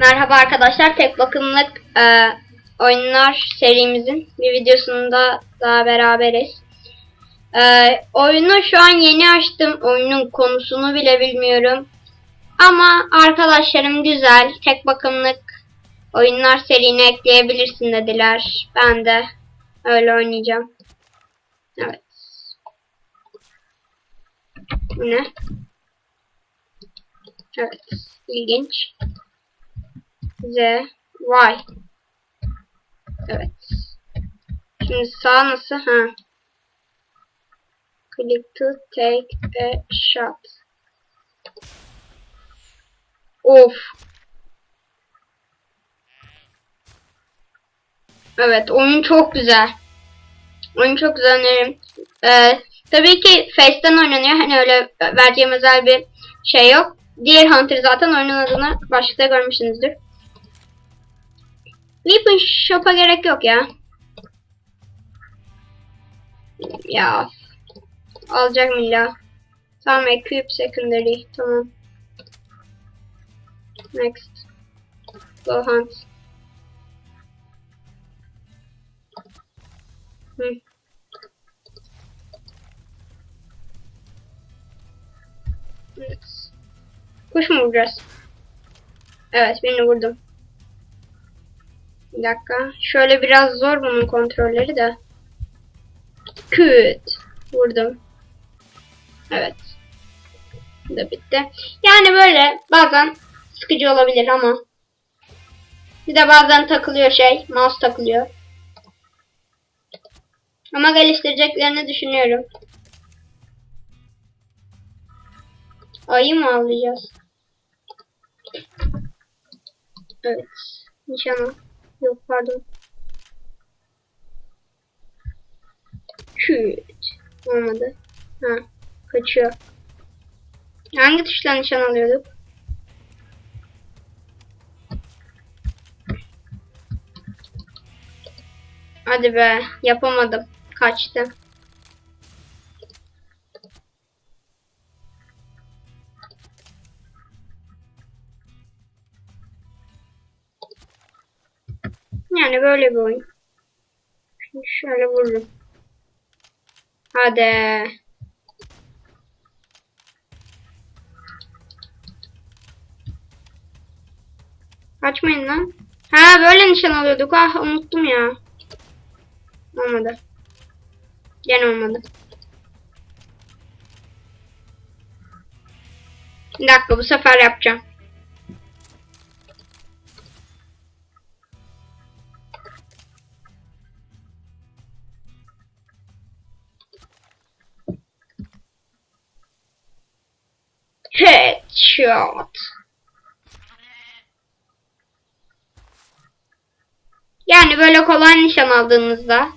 Merhaba arkadaşlar, tek bakımlık e, oyunlar serimizin bir videosunda daha beraberiz. E, oyunu şu an yeni açtım, oyunun konusunu bile bilmiyorum. Ama arkadaşlarım güzel, tek bakımlık oyunlar serine ekleyebilirsin dediler. Ben de öyle oynayacağım. Evet. Bu ne? Evet, ilginç. Z, Y. Evet. Şimdi sağ nasıl? Ha. Click to take a shot. Of. Evet, oyun çok güzel. Oyun çok güzel öneririm. Ee, tabii ki Face'ten oynanıyor. Hani öyle vereceğim özel bir şey yok. Diğer Hunter zaten oyunun adını başlıkta görmüşsünüzdür. Weapon Shop'a gerek yok ya. Ya. Alacak illa. Tamam equip secondary. Tamam. Next. Go hunt. Hı. Kuş mu vuracağız? Evet birini vurdum. Bir dakika. Şöyle biraz zor bunun kontrolleri de. Küt. Vurdum. Evet. Bu da bitti. Yani böyle bazen sıkıcı olabilir ama. Bir de bazen takılıyor şey. Mouse takılıyor. Ama geliştireceklerini düşünüyorum. Ayı mı avlayacağız? Evet. Nişana. Yok pardon. Küt. Olmadı. Ha. Kaçıyor. Hangi tuşla nişan alıyorduk? Hadi be. Yapamadım. Kaçtı. Yani böyle bir oyun. Şimdi şöyle vururum. Hadi. Kaçmayın lan. Ha böyle nişan alıyorduk. Ah unuttum ya. Olmadı. Gene olmadı. Bir dakika bu sefer yapacağım. Headshot. Yani böyle kolay nişan aldığınızda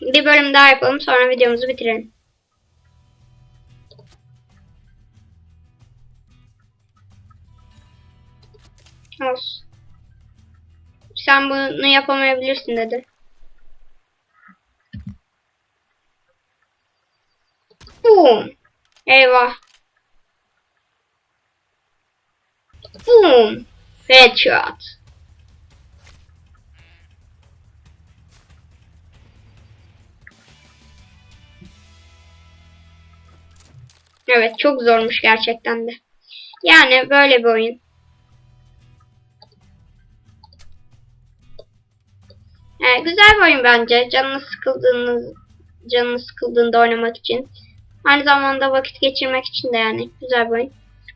bir bölüm daha yapalım sonra videomuzu bitirelim. Olsun. Sen bunu yapamayabilirsin dedi. Boom. Eyvah. Boom. Headshot. Evet çok zormuş gerçekten de. Yani böyle bir oyun. Evet, güzel bir oyun bence. Canınız sıkıldığınız canınız sıkıldığında oynamak için. Aynı zamanda vakit geçirmek için de yani güzel bir oyun.